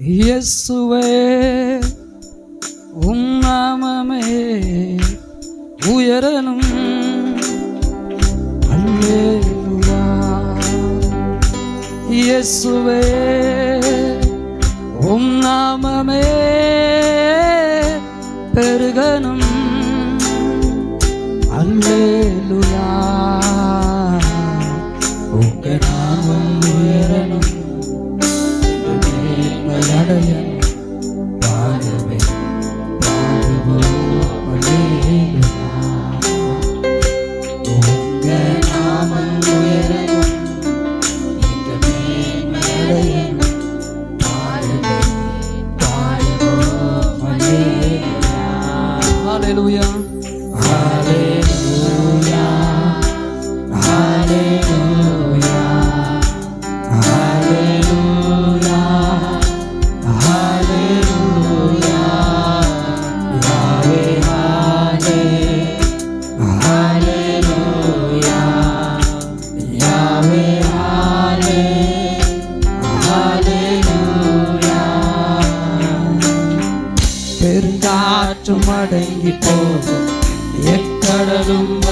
இயேசுவே உம் நாமமே உயரனும் அல்லேலூயா. இயேசுவே உம் நாமமே பெருகனும் அல்லேலுயா. உங்க நாமம் உயரனும் Hallelujah.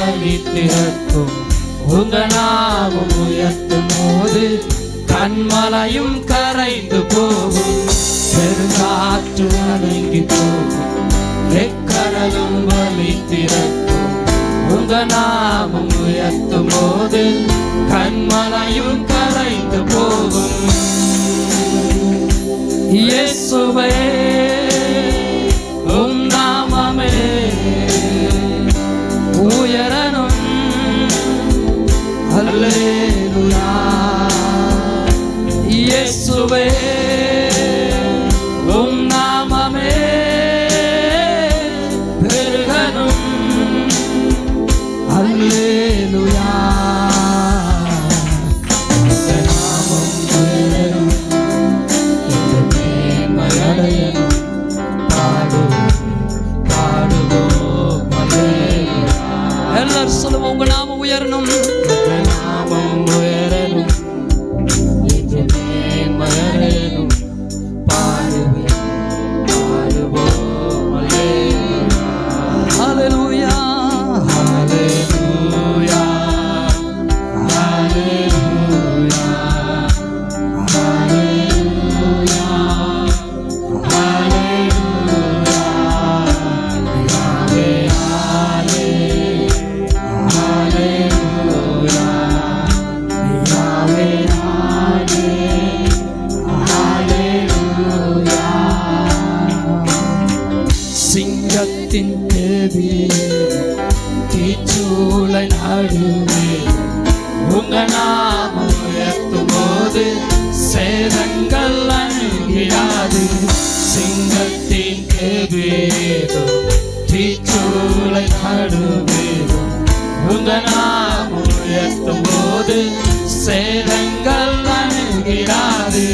எக்கடலும் திறக்கும் உங்க நாமம் உயர்த்தும் போது கண்மலையும் கரைந்து போகும். பெருங்காற்று அடங்கி போகும். எக்கடலும் வழி திறக்கும் உங்க நாமம் உயர்த்தும் போது கண்மலையும் கரைந்து போகும். இயேசுவே தீச்சூளை நடுவே உங்க நாமம் உயர்த்தும் போது சேதங்கள் அணுகிறாது. சிங்கத்தின் தேவேதோ தீச்சூளை நடுவேதோ உங்க நாமம் உயர்த்தும் போது சேதங்கள் அணுகிறாது.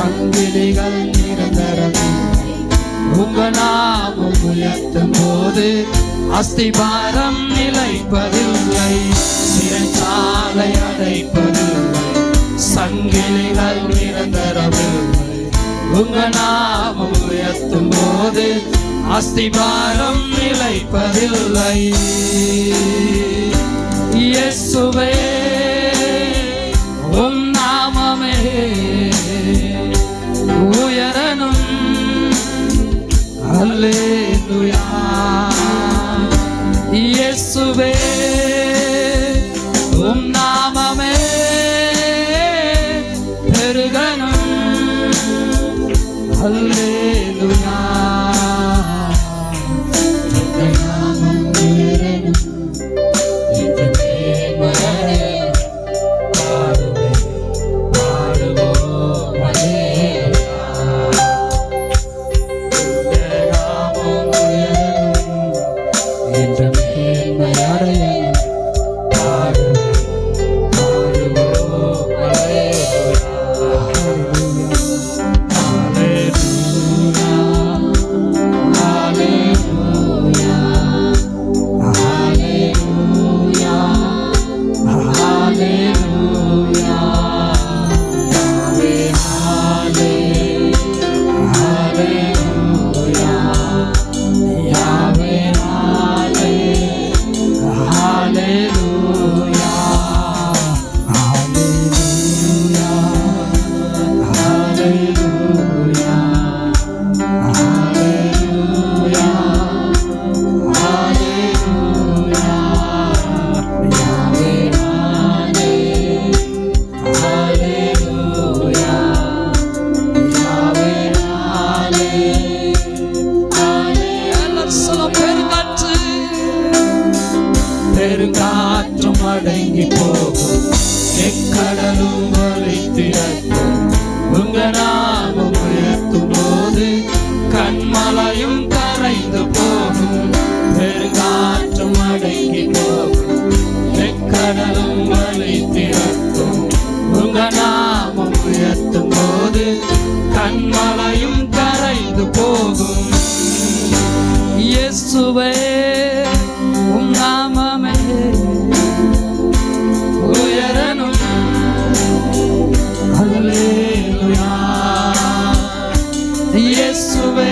சங்கிலிகள் நிரந்தரம். உங்க நாமம் உயர்த்தும் போது அஸ்திபாரம் நிலைப்பதில்லை. சிறைச்சாலை அடைப்பதில்லை. சங்கிலிகள் நிரந்தரமில்லை. உங்க நாமம் உயர்த்தும் போது அஸ்திபாரம் நிலைப்பதில்லை. அல்லேலூயா இயேசுவே உம் நாமமே பெருகணும் அல்லேலூயா பெருங்காற்றும் அடங்கி போகும் எக்கடலும் வலித்திறக்கும் உங்க நாமம் உயர்த்தும் போது கண்மலையும் கரைந்து போகும். பெருங்காற்றும் அடங்கி போகும். கடலும் இயேசுவே